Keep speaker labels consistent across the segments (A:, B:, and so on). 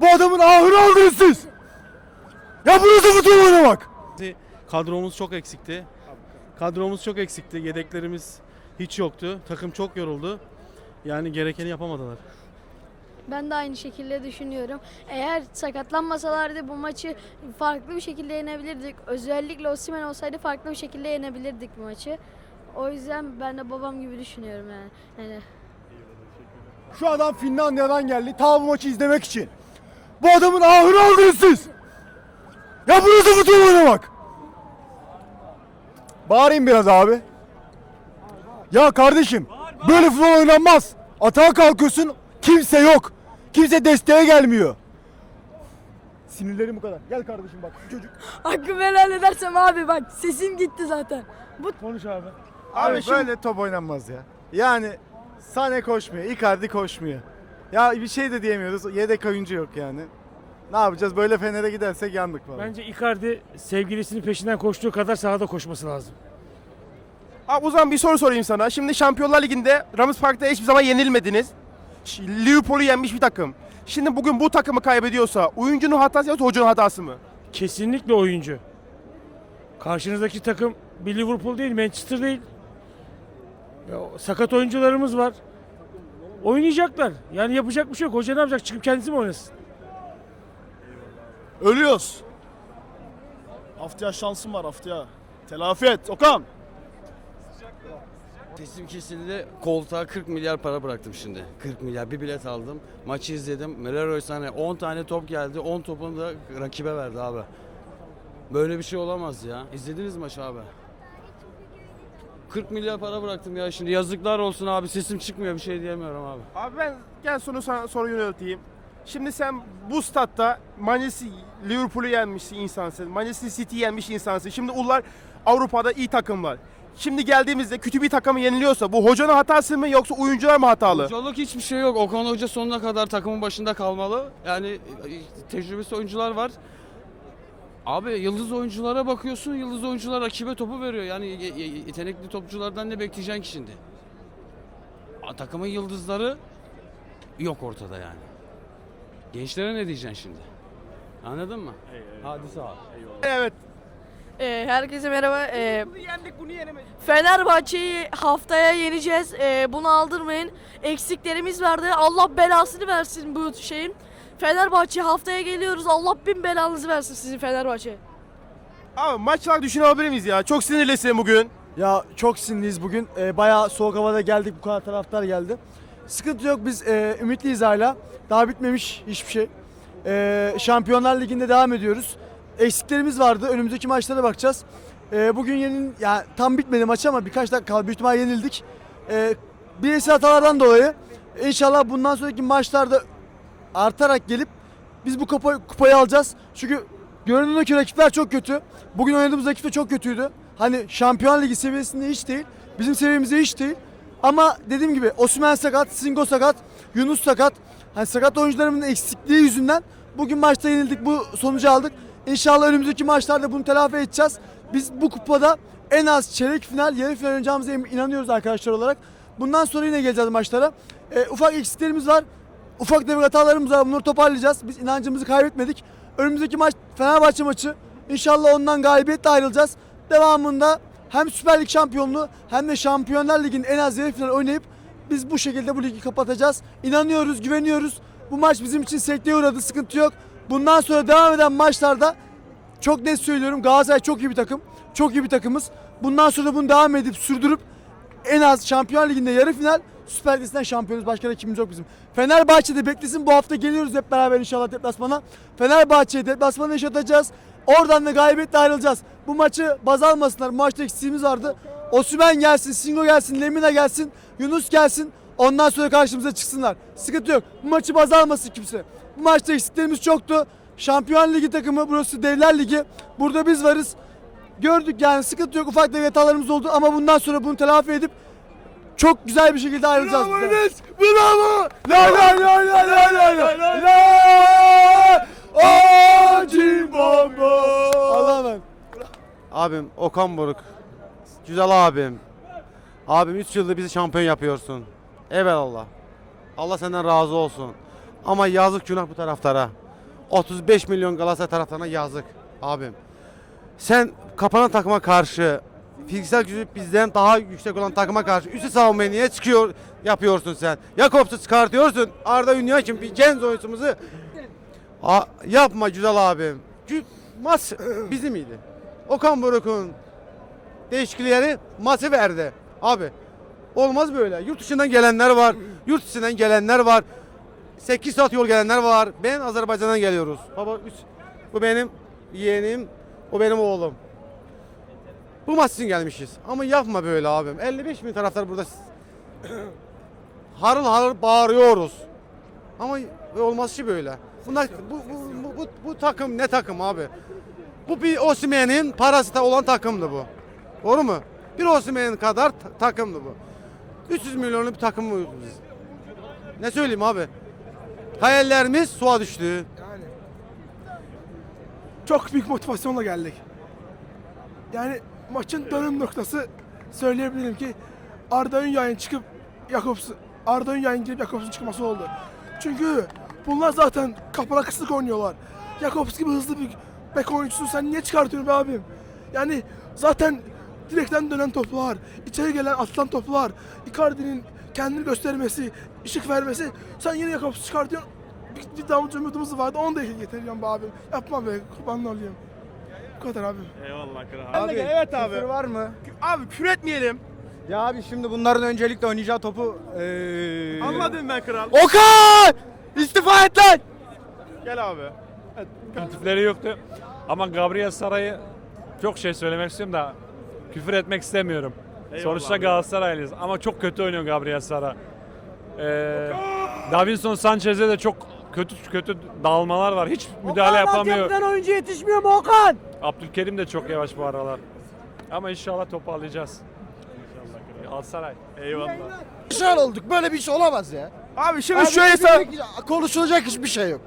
A: Bu adamın ahını aldınız siz. Ya bu nasıl futbol oynamak?
B: Kadromuz çok eksikti. Kadromuz çok eksikti. Yedeklerimiz hiç yoktu. Takım çok yoruldu. Yani gerekeni yapamadılar.
C: Ben de aynı şekilde düşünüyorum. Eğer sakatlanmasalardı bu maçı farklı bir şekilde yenebilirdik. Özellikle Osimhen olsaydı farklı bir şekilde yenebilirdik bu maçı. O yüzden ben de babam gibi düşünüyorum yani. yani
A: Şu adam Finlandiya'dan geldi ta bu maçı izlemek için. Bu adamın ahını aldınız siz. Ya bu nasıl futbol oynamak? Bağırayım biraz abi. Ya kardeşim böyle futbol oynanmaz. Atağa kalkıyorsun kimse yok. Kimse desteğe gelmiyor. Sinirlerim bu kadar. Gel kardeşim bak şu çocuk.
C: Hakkımı helal edersem abi bak sesim gitti zaten.
A: Konuş abi.
D: Abi böyle top oynanmaz ya. Yani Sane koşmuyor, Icardi koşmuyor. Ya bir şey de diyemiyoruz. Yedek oyuncu yok yani. Ne yapacağız? Böyle Fener'e gidersek yandık vallahi.
E: Bence Icardi sevgilisinin peşinden koştuğu kadar sahada koşması lazım.
F: Abi o zaman bir soru sorayım sana. Şimdi Şampiyonlar Ligi'nde Rams Park'ta hiçbir zaman yenilmediniz. Ş- Liverpool'u yenmiş bir takım. Şimdi bugün bu takımı kaybediyorsa oyuncunun hatası yoksa hocanın hatası mı?
E: Kesinlikle oyuncu. Karşınızdaki takım bir Liverpool değil, Manchester değil. Ya, sakat oyuncularımız var. Oynayacaklar. Yani yapacak bir şey yok. Hoca ne yapacak? Çıkıp kendisi mi oynasın?
G: Ölüyoruz. Haftaya şansım var haftaya. Telafi et Okan.
H: Sesim kesildi. Koltuğa 40 milyar para bıraktım şimdi. 40 milyar. Bir bilet aldım. Maçı izledim. Meleroy sahne 10 tane top geldi. 10 topunu da rakibe verdi abi. Böyle bir şey olamaz ya. İzlediniz maçı abi. 40 milyar para bıraktım ya şimdi. Yazıklar olsun abi. Sesim çıkmıyor. Bir şey diyemiyorum abi.
F: Abi ben gel sonra sana soru yönelteyim. Şimdi sen bu statta Manchester Liverpool'u yenmiş insansın. Manchester City yenmiş insansın. Şimdi onlar Avrupa'da iyi takımlar. Şimdi geldiğimizde kötü bir takımı yeniliyorsa bu hocanın hatası mı yoksa oyuncular mı hatalı?
H: Hocalık hiçbir şey yok. Okan Hoca sonuna kadar takımın başında kalmalı. Yani e, tecrübesi oyuncular var. Abi yıldız oyunculara bakıyorsun. Yıldız oyuncular rakibe topu veriyor. Yani ye- ye- yetenekli topçulardan ne bekleyeceksin ki şimdi? A, takımın yıldızları yok ortada yani. Gençlere ne diyeceksin şimdi? Anladın mı? Hadi sağ ol.
F: Evet.
I: Ee, herkese merhaba. Ee, Fenerbahçe'yi haftaya yeneceğiz. Ee, bunu aldırmayın. Eksiklerimiz vardı. Allah belasını versin bu şeyin. Fenerbahçe haftaya geliyoruz. Allah bin belanızı versin sizin Fenerbahçe.
F: Abi maçlar düşünebilir miyiz ya? Çok sinirlisin bugün.
A: Ya çok sinirliyiz bugün. Ee, bayağı soğuk havada geldik. Bu kadar taraftar geldi. Sıkıntı yok. Biz e, ümitliyiz hala. Daha bitmemiş hiçbir şey. Ee, Şampiyonlar Ligi'nde devam ediyoruz. Eksiklerimiz vardı. Önümüzdeki maçlara bakacağız. Ee, bugün yenil, yani tam bitmedi maç ama birkaç dakika kaldı. Büyük ihtimal yenildik. Ee, bireysel hatalardan dolayı inşallah bundan sonraki maçlarda artarak gelip biz bu kupa, kupayı alacağız. Çünkü görünen o ki rakipler çok kötü. Bugün oynadığımız rakip de çok kötüydü. Hani Şampiyon Ligi seviyesinde hiç değil. Bizim seviyemizde hiç değil. Ama dediğim gibi Osimhen sakat, Singo sakat, Yunus sakat. Hani sakat oyuncularımın eksikliği yüzünden bugün maçta yenildik. Bu sonucu aldık. İnşallah önümüzdeki maçlarda bunu telafi edeceğiz. Biz bu kupada en az çeyrek final, yarı final oynayacağımıza inanıyoruz arkadaşlar olarak. Bundan sonra yine geleceğiz maçlara. Ee, ufak eksiklerimiz var. Ufak tefek hatalarımız var. Bunları toparlayacağız. Biz inancımızı kaybetmedik. Önümüzdeki maç Fenerbahçe maçı. İnşallah ondan galibiyetle ayrılacağız. Devamında hem Süper Lig şampiyonluğu hem de Şampiyonlar Ligi'nin en az yarı final oynayıp biz bu şekilde bu ligi kapatacağız. İnanıyoruz, güveniyoruz. Bu maç bizim için sekteye uğradı. Sıkıntı yok. Bundan sonra devam eden maçlarda çok net söylüyorum Galatasaray çok iyi bir takım. Çok iyi bir takımız. Bundan sonra bunu devam edip sürdürüp en az Şampiyonlar Ligi'nde yarı final Süper Lig'den şampiyonuz. Başka rakibimiz yok bizim. Fenerbahçe'de beklesin. Bu hafta geliyoruz hep beraber inşallah deplasmana. Fenerbahçe'yi deplasmana yaşatacağız. Oradan da galibiyetle ayrılacağız. Bu maçı baz almasınlar. Bu maçta eksiğimiz vardı. Osman gelsin, Singo gelsin, Lemina gelsin, Yunus gelsin. Ondan sonra karşımıza çıksınlar. Sıkıntı yok. Bu maçı baz almasın kimse. Bu maçta eksiklerimiz çoktu. Şampiyon Ligi takımı burası Devler Ligi. Burada biz varız. Gördük yani sıkıntı yok. Ufak tefek oldu ama bundan sonra bunu telafi edip çok güzel bir şekilde ayrılacağız. Bravo Enes! Bravo! La la la la la la la la la! Allah'a emanet.
D: Abim Okan Buruk. Güzel abim. Abim 3 yıldır bizi şampiyon yapıyorsun. Eyvallah. Allah senden razı olsun. Ama yazık günah bu taraftara.
J: 35 milyon Galatasaray taraftarına yazık abim. Sen kapanan takıma karşı fiziksel gücü bizden daha yüksek olan takıma karşı üstü savunmaya niye çıkıyor yapıyorsun sen? Jakobs'u çıkartıyorsun. Arda Ünlü için bir genç oyuncumuzu A- yapma güzel abim. Gü- Mas bizim miydi? Okan Buruk'un değişiklikleri maçı verdi. Abi olmaz böyle. Yurt dışından gelenler var. Yurt dışından gelenler var. 8 saat yol gelenler var. Ben Azerbaycan'dan geliyoruz. Baba bu benim yeğenim. O benim oğlum. Bu maç için gelmişiz. Ama yapma böyle abim. 55 bin taraftar burada. harıl harıl bağırıyoruz. Ama olmaz ki böyle. Bunlar, bu, bu, bu, bu, bu takım ne takım abi? Bu bir Osimhen'in parası da olan takımdı bu. Doğru mu? Bir Osimhen kadar ta- takımdı bu. 300 milyonlu bir takımız biz. Ne söyleyeyim abi? Hayallerimiz suya düştü.
K: çok büyük motivasyonla geldik. Yani maçın dönüm noktası söyleyebilirim ki Arda Ünyay'ın çıkıp Jakobs Arda Ünyay'ın girip Jakobs'un çıkması oldu. Çünkü bunlar zaten kapana kısık oynuyorlar. Jakobs gibi hızlı bir bek oyuncusu sen niye çıkartıyorsun be abim? Yani zaten direkten dönen toplar, içeri gelen atılan toplar, Icardi'nin kendini göstermesi, ışık vermesi sen yine Jakobs'u çıkartıyorsun. Bir, bir damla umudumuz vardı onu da getiriyorum be abim. Yapma be kurbanın olayım. Bu kadar abim.
F: Eyvallah kral. Abi, evet abi.
L: var mı?
F: Abi küfür etmeyelim.
L: Ya abi şimdi bunların öncelikle oynayacağı topu ee...
F: Anladım ben kral.
L: Okan! İstifa et lan!
F: Gel abi.
M: Tifleri yoktu. Ama Gabriel Saray'ı çok şey söylemek istiyorum da küfür etmek istemiyorum. Sonuçta
F: abi.
M: Galatasaraylıyız ama çok kötü oynuyor Gabriel Sara. Ee, Davinson Sanchez'e de çok kötü kötü dağılmalar var. Hiç müdahale yapamıyor.
L: oyuncu yetişmiyor mu Okan?
M: Abdülkerim de çok yavaş bu aralar. Ama inşallah toparlayacağız. İnşallah. Galatasaray.
F: Eyvallah.
L: Şöyle olduk. Böyle bir şey olamaz ya.
F: Abi şimdi
L: Abi
F: şöyle sen...
L: Konuşulacak hiçbir şey yok.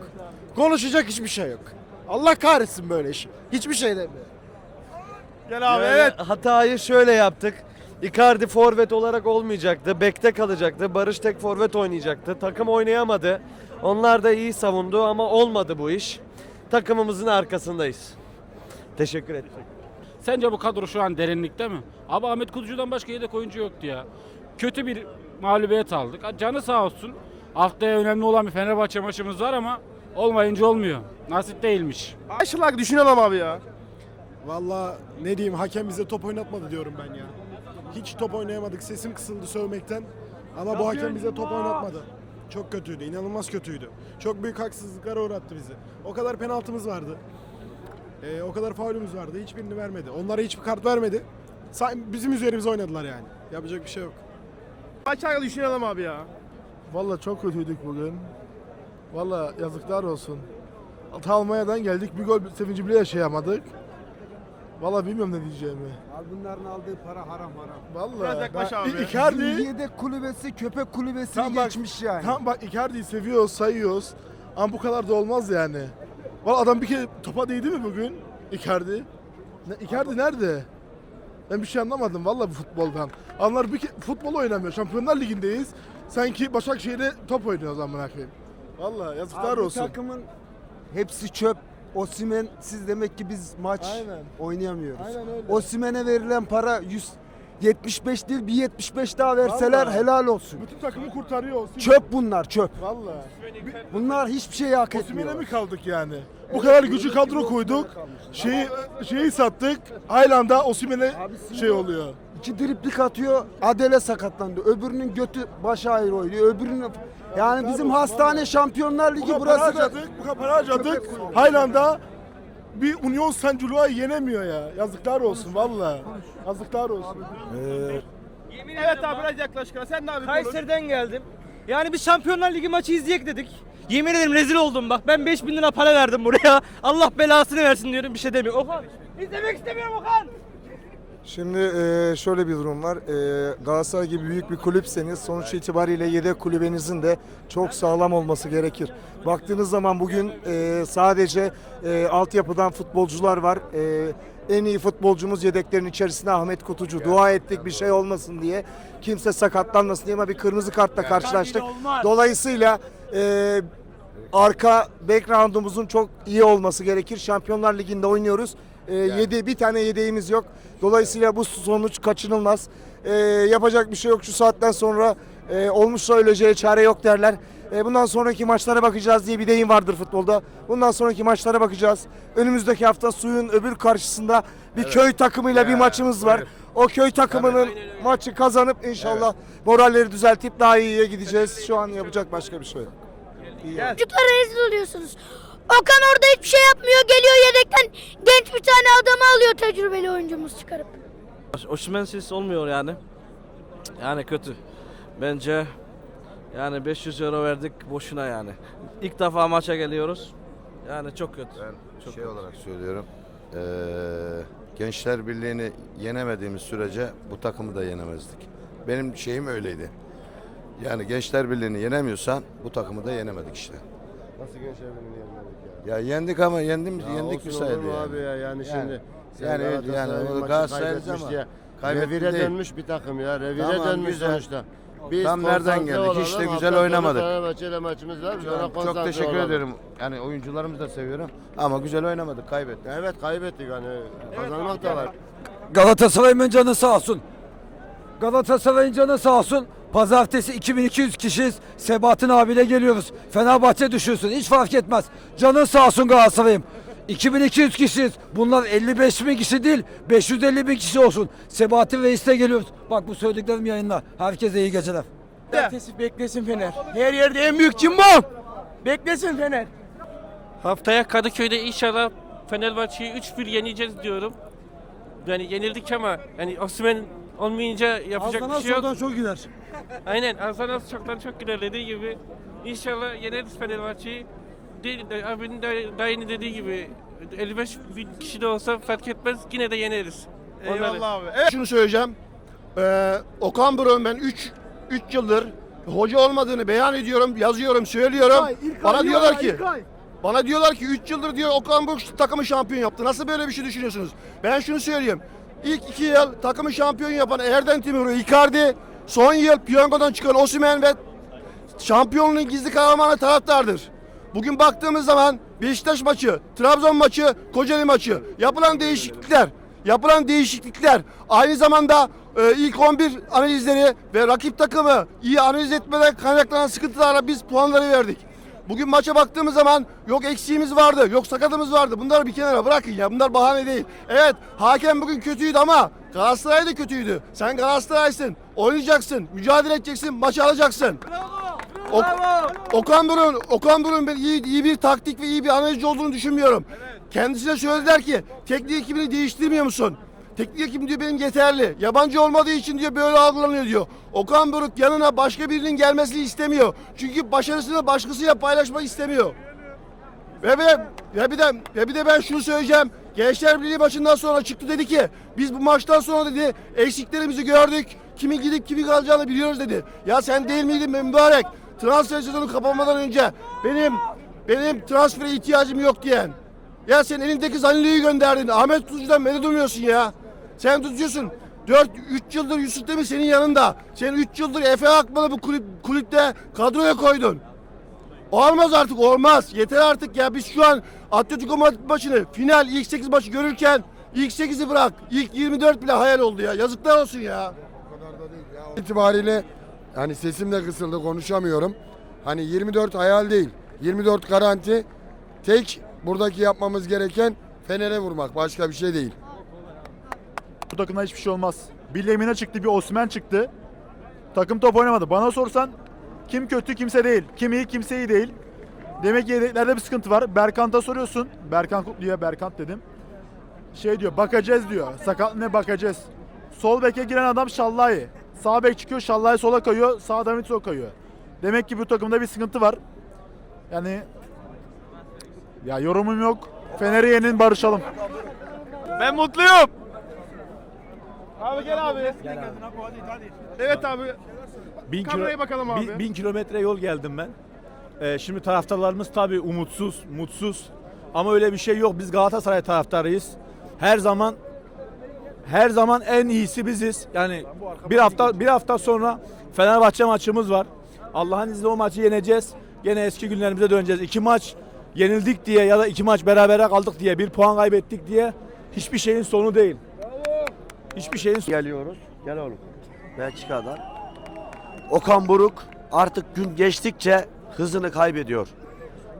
L: Konuşacak hiçbir şey yok. Allah kahretsin böyle iş. Hiçbir şey demiyor.
F: Gel abi evet.
N: Hatayı şöyle yaptık. Icardi forvet olarak olmayacaktı. Bekte kalacaktı. Barış tek forvet oynayacaktı. Takım oynayamadı. Onlar da iyi savundu ama olmadı bu iş. Takımımızın arkasındayız. Teşekkür ederim.
C: Sence bu kadro şu an derinlikte mi? Abi Ahmet Kutucu'dan başka yedek oyuncu yoktu ya. Kötü bir mağlubiyet aldık. Canı sağ olsun. Haftaya önemli olan bir Fenerbahçe maçımız var ama olmayınca olmuyor. Nasip değilmiş.
F: Aşılar düşünelim abi ya.
G: Valla ne diyeyim hakem bize top oynatmadı diyorum ben ya. Hiç top oynayamadık. Sesim kısıldı sövmekten. Ama bu hakem bize top oynatmadı. Çok kötüydü. inanılmaz kötüydü. Çok büyük haksızlıklara uğrattı bizi. O kadar penaltımız vardı. Ee, o kadar faulümüz vardı. Hiçbirini vermedi. Onlara hiçbir kart vermedi. Sa- Bizim üzerimize oynadılar yani. Yapacak bir şey yok.
F: Aşağı düşünelim abi ya.
K: Valla çok kötüydük bugün. Valla yazıklar olsun. Almanya'dan geldik bir gol sevinci bile yaşayamadık. Valla bilmiyorum ne diyeceğimi.
L: Bunların aldığı para haram haram.
F: Biraz
K: Valla
F: yaklaş abi.
K: Icardi
L: Yedek kulübesi köpek kulübesini
K: Tam bak-
L: geçmiş yani.
K: Tam bak Icardi'yi seviyoruz, sayıyoruz. Ama bu kadar da olmaz yani. Valla adam bir kere topa değdi mi bugün? Icardi. Ne, Icardi nerede? Ben bir şey anlamadım valla bu futboldan. Onlar bir ke- futbol oynamıyor. Şampiyonlar Ligi'ndeyiz. Sanki Başakşehir'de top oynuyoruz amına koyayım. Valla yazıklar
L: Abi bu
K: olsun.
L: takımın hepsi çöp. Osimen siz demek ki biz maç
K: Aynen.
L: oynayamıyoruz.
K: Aynen öyle.
L: Osimhen'e verilen para 175 değil bir 75 daha verseler
K: Vallahi.
L: helal olsun.
K: Bütün takımı kurtarıyor Osimhen.
L: Çöp bunlar çöp.
K: Valla.
L: Bunlar hiçbir şey hak
K: Osimhen'e
L: etmiyor.
K: mi kaldık yani? Bu kadar gücü kadro koyduk. Şeyi şeyi sattık. Aynı anda Osimhen'e şey oluyor.
L: İki driplik atıyor. Adele sakatlandı. Öbürünün götü başı ayrı oynuyor. Öbürünün yani bizim hastane Şampiyonlar Ligi
K: kadar para
L: burası da
K: harcadık, bu kadar para harcadık. Haylanda bir Union Gillois'u yenemiyor ya. Yazıklar olsun valla. Yazıklar olsun.
F: Evet abi biraz yaklaş kral. Sen ne abi?
N: Kayseri'den geldim. Yani bir Şampiyonlar Ligi maçı izleyek dedik. Yemin ederim rezil oldum bak. Ben 5000 lira para verdim buraya. Allah belasını versin diyorum bir şey demiyorum. Okan. İzlemek istemiyorum Okan.
K: Şimdi e, şöyle bir durum var. E, Galatasaray gibi büyük bir kulüpseniz sonuç itibariyle yedek kulübenizin de çok sağlam olması gerekir. Baktığınız zaman bugün e, sadece e, altyapıdan futbolcular var. E, en iyi futbolcumuz yedeklerin içerisinde Ahmet Kutucu. Dua ettik bir şey olmasın diye. Kimse sakatlanmasın diye ama bir kırmızı kartla karşılaştık. Dolayısıyla e,
O: arka background'umuzun çok iyi olması gerekir. Şampiyonlar Ligi'nde oynuyoruz. Ee, yedi, bir tane yedeğimiz yok. Dolayısıyla bu sonuç kaçınılmaz. Ee, yapacak bir şey yok. Şu saatten sonra e, olmuşsa öleceğe çare yok derler. E, bundan sonraki maçlara bakacağız diye bir deyim vardır futbolda. Bundan sonraki maçlara bakacağız. Önümüzdeki hafta suyun öbür karşısında bir köy takımıyla bir maçımız var. O köy takımının maçı kazanıp inşallah moralleri düzeltip daha iyiye gideceğiz. Şu an yapacak başka bir şey yok.
P: Çocuklara rezil oluyorsunuz. Okan orada hiçbir şey yapmıyor. Geliyor yedekten genç bir tane adamı alıyor tecrübeli oyuncumuz çıkarıp.
E: Osimhen'siz olmuyor yani. Yani kötü. Bence yani 500 euro verdik boşuna yani. İlk defa maça geliyoruz. Yani çok kötü.
Q: Ben şey olarak söylüyorum. eee, Gençler Birliği'ni yenemediğimiz sürece bu takımı da yenemezdik. Benim şeyim öyleydi. Yani Gençler Birliği'ni yenemiyorsan bu takımı da yenemedik işte.
R: Nasıl Gençler Birliği'ni yenmedik ya?
Q: Ya yendik ama yendim
R: Ya
Q: yendik bir
R: olur
Q: sayede
R: mu
Q: yani.
R: abi ya yani şimdi
Q: yani evet, yani
R: maçı
Q: Galatasaray'ız
R: kaybetmiş
Q: ama
R: diye revire
Q: değil.
R: dönmüş bir takım ya. Revire
Q: Tamam,
R: dönmüş
Q: güzel.
R: sonuçta. Biz
Q: Tam nereden geldik? Hiç de güzel oynamadık.
R: Fenerbahçe'yle maçımız var. Biz ona
Q: Çok,
R: konsantre
Q: teşekkür
R: olalım.
Q: ederim. Yani oyuncularımızı da seviyorum ama güzel oynamadık, kaybettik.
R: Evet kaybettik hani. Kazanmak da var.
O: Galatasaray'ın canı sağ olsun. Galatasaray'ın canı sağ olsun. Pazartesi 2200 kişiyiz. Sebahattin abiyle geliyoruz. Fenerbahçe düşürsün. Hiç fark etmez. Canın sağ olsun Galatasaray'ım. 2200 kişiyiz. Bunlar 55 bin kişi değil. 550 bin kişi olsun. Sebahattin Reis'le geliyoruz. Bak bu söylediklerim yayınla. Herkese iyi geceler.
D: Beklesin Fener. Her yerde en büyük kim bu? Beklesin Fener.
E: Haftaya Kadıköy'de inşallah Fenerbahçe'yi 3-1 yeneceğiz diyorum. Yani yenildik ama yani Osimhen olmayınca yapacak bir şey yok.
S: çok gider.
E: Aynen Hasan Az çoktan çok ilerlediği gibi inşallah yeneriz Fenerbahçe'yi. Değil, de- abinin de, dayının dediği gibi 55 bin kişi de olsa fark etmez yine de yeneriz. Onları.
T: abi. Evet. Şunu söyleyeceğim. Ee, Okan Buruk'un ben 3 3 yıldır hoca olmadığını beyan ediyorum, yazıyorum, söylüyorum. Bana diyorlar ki bana diyorlar ki 3 yıldır diyor Okan Buruk takımı şampiyon yaptı. Nasıl böyle bir şey düşünüyorsunuz? Ben şunu söyleyeyim. İlk 2 yıl takımı şampiyon yapan Erden Timur'u Icardi, son yıl piyangodan çıkan Osimhen ve şampiyonluğun gizli kahramanı taraftardır. Bugün baktığımız zaman Beşiktaş maçı, Trabzon maçı, Kocaeli maçı yapılan değişiklikler, yapılan değişiklikler aynı zamanda e, ilk 11 analizleri ve rakip takımı iyi analiz etmeden kaynaklanan sıkıntılarla biz puanları verdik. Bugün maça baktığımız zaman yok eksiğimiz vardı, yok sakatımız vardı. Bunları bir kenara bırakın ya. Bunlar bahane değil. Evet, hakem bugün kötüydü ama Galatasaray da kötüydü. Sen Galatasaray'sın. Oynayacaksın, mücadele edeceksin, maçı alacaksın. Ok- Okan Buruk'un Okan Buruk'un ben iyi, iyi bir taktik ve iyi bir analizci olduğunu düşünmüyorum. Kendisine söylediler ki teknik ekibini değiştirmiyor musun? Teknik ekibim diyor benim yeterli. Yabancı olmadığı için diyor böyle algılanıyor diyor. Okan Buruk yanına başka birinin gelmesini istemiyor. Çünkü başarısını başkasıyla paylaşmak istemiyor. Ve bir de, ve bir de, ve bir de ben şunu söyleyeceğim. Gençler Birliği maçından sonra çıktı dedi ki biz bu maçtan sonra dedi eksiklerimizi gördük. Kimin gidip kimin kalacağını biliyoruz dedi. Ya sen değil miydin mübarek? Transfer sezonu kapanmadan önce benim benim transfere ihtiyacım yok diyen. Ya sen elindeki Zanilo'yu gönderdin. Ahmet Tutucu'dan beni duymuyorsun ya. Sen tutuyorsun. 4 3 yıldır Yusuf Demir senin yanında. Sen 3 yıldır Efe Akman'ı bu kulüp, kulüpte kadroya koydun. Olmaz artık olmaz. Yeter artık ya biz şu an Atletico Madrid maçını final ilk 8 maçı görürken ilk 8'i bırak. İlk 24 bile hayal oldu ya. Yazıklar olsun ya.
U: itibariyle hani sesim de kısıldı konuşamıyorum. Hani 24 hayal değil. 24 garanti. Tek buradaki yapmamız gereken Fener'e vurmak. Başka bir şey değil.
S: Bu takımda hiçbir şey olmaz. Bir Lemina çıktı, bir Osman çıktı. Takım top oynamadı. Bana sorsan kim kötü kimse değil. Kim iyi kimse iyi değil. Demek ki yedeklerde bir sıkıntı var. Berkant'a soruyorsun. Berkant Kutlu'ya Berkant dedim. Şey diyor bakacağız diyor. Sakat ne bakacağız. Sol beke giren adam Şallayi. Sağ bek çıkıyor Şallayi sola kayıyor. Sağ Damitso kayıyor. Demek ki bu takımda bir sıkıntı var. Yani ya yorumum yok. Fener'i yenin barışalım.
T: Ben mutluyum. Abi gel abi. Evet abi.
V: Bin,
T: Kameraya bakalım abi.
V: bin, bin kilometre yol geldim ben. Ee, şimdi taraftarlarımız tabii umutsuz, mutsuz. Ama öyle bir şey yok. Biz Galatasaray taraftarıyız. Her zaman her zaman en iyisi biziz. Yani bir hafta bir hafta sonra Fenerbahçe maçımız var. Allah'ın izniyle o maçı yeneceğiz. Gene eski günlerimize döneceğiz. İki maç yenildik diye ya da iki maç berabere kaldık diye bir puan kaybettik diye hiçbir şeyin sonu değil. Hiçbir şeyin
W: Geliyoruz. Gel oğlum. Belçika'dan. Okan Buruk artık gün geçtikçe hızını kaybediyor.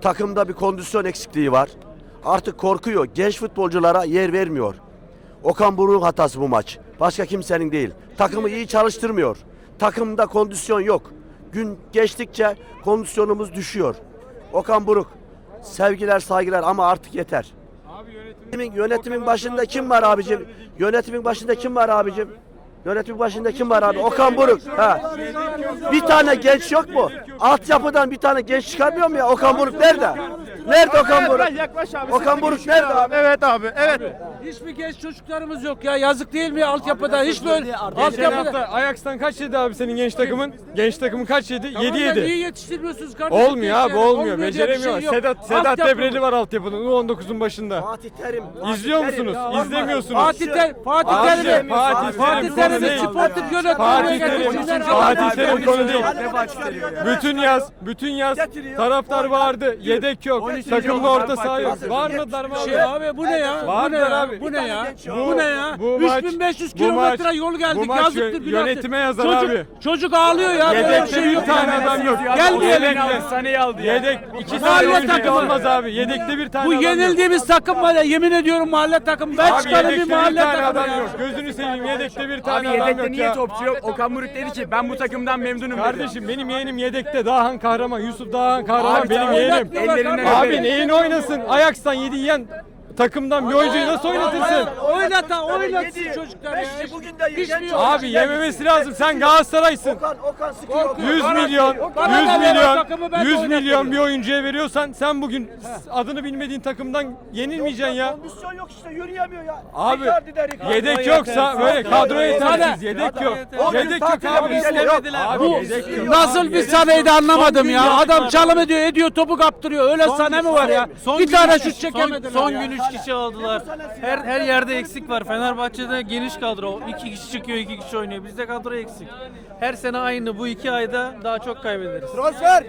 W: Takımda bir kondisyon eksikliği var. Artık korkuyor. Genç futbolculara yer vermiyor. Okan Buruk'un hatası bu maç. Başka kimsenin değil. Takımı iyi çalıştırmıyor. Takımda kondisyon yok. Gün geçtikçe kondisyonumuz düşüyor. Okan Buruk sevgiler saygılar ama artık yeter. Yönetimin, yönetimin başında kim var abicim? Yönetimin başında kim var abicim? Yönetimin başında kim var abi? Okan Buruk. Ha. Bir tane genç yok mu? Altyapıdan bir tane genç çıkarmıyor mu ya? Okan Buruk nerede? Nerede Okan Buruk?
T: Yaklaş abi.
W: Okan Buruk nerede abi?
T: Evet abi. Evet.
X: Hiçbir genç çocuklarımız yok ya. Yazık değil mi altyapıda? Hiç böyle
Y: Geçen
X: altyapıda.
Y: hafta Ajax'tan kaç yedi abi senin genç takımın? Genç takımın kaç yedi?
X: Tamam
Y: 7
X: da
Y: yedi.
X: Niye yetiştirmiyorsunuz kardeşim?
Y: Olmuyor abi olmuyor.
X: diye bir şey
Y: Beceremiyor.
X: yok.
Y: Sedat Sedat
X: Altyapı-
Y: Debreli var altyapının U19'un başında.
W: Fatih Terim.
Y: İzliyor
W: Terim.
Y: musunuz?
W: Ya,
Y: İzlemiyorsunuz.
X: Fatih Ter Fatih
Y: Abi,
X: Terim'i
Y: Fatih
X: Fatih
Y: Terim
X: Terim'i
Y: konu değil.
X: sportif yönetmeye
Y: Fatih Terim,
X: getirsinler.
Y: Fatih Terim konu değil. Bütün yaz, bütün yaz taraftar bağırdı. Yedek yok. Takımda orta saha yok. Bağırmadılar mı abi?
X: Şey abi bu ne ya? Bu ne
Y: Bağırdılar
X: ya?
Y: Abi.
X: Bu ne ya?
Y: Bu-
X: Bu ne ya?
Y: bu maç-
X: 3500
Y: bu
X: kilometre
Y: maç-
X: yol geldik.
Y: bu maç
X: Yazıktır günahtır.
Y: yönetime yazar
X: çocuk,
Y: abi.
X: Çocuk ağlıyor ya. Bir
Y: Yedekte
X: şey
Y: bir
X: yok.
Y: tane adam yok.
X: Gelmeyelim.
Y: Yedekte. Yedek. iki
X: Mahalle takımı.
Y: olmaz abi. Yedekte bir tane
X: Bu
Y: adam
X: yenildiğimiz takım var ya yemin ediyorum mahalle takım. Ben
Y: Abi
X: çıkarım bir
Y: yedekte
X: mahalle takımı
Y: adam
X: ya.
Y: yok. Gözünü seveyim yedekte bir tane adam yok ya.
X: topçu yok? Okan Buruk dedi ki ben bu takımdan memnunum
Y: Kardeşim benim yeğenim yedekte Dağhan Kahraman. Yusuf Dağhan Kahraman
X: Abi
Y: benim yeğenim. Abi neyini oynasın? Ajax'tan yedi yiyen takımdan bir oyuncuyu nasıl oynatırsın?
X: Oynata oynatsın çocuklar ya.
W: Bugün de
X: Hiçbir
Y: Abi yememesi lazım. Sen Galatasaray'sın.
W: Okan, Okan sıkıyor.
Y: 100 milyon,
X: Bana
Y: 100
X: da ver o
Y: milyon,
X: takımı, ben de
Y: 100 milyon
X: oynatırım.
Y: bir oyuncuya veriyorsan sen bugün adını bilmediğin takımdan yenilmeyeceksin ya.
W: Kondisyon yok işte yürüyemiyor ya.
Y: Abi
W: Icardi der, Icardi.
Y: yedek yoksa böyle kadro yetersiz. Yedek yok.
W: O gün
Y: Yedek yok
W: tatil
Y: abi.
W: istemediler.
Y: Abi
X: Bu
Y: yedek yok.
X: nasıl bir saneydi anlamadım ya. Adam çalım ediyor, ediyor, topu kaptırıyor. Öyle sahne mi var ya? Bir tane şut çekemediler
E: Son
X: ya.
E: gün 3 kişi aldılar. Her her yerde eksik var. Fenerbahçe'de geniş kadro. 2 kişi çıkıyor, 2 kişi oynuyor. Bizde kadro eksik. Her sene aynı. Bu iki ayda daha çok kaybederiz.
W: Transfer.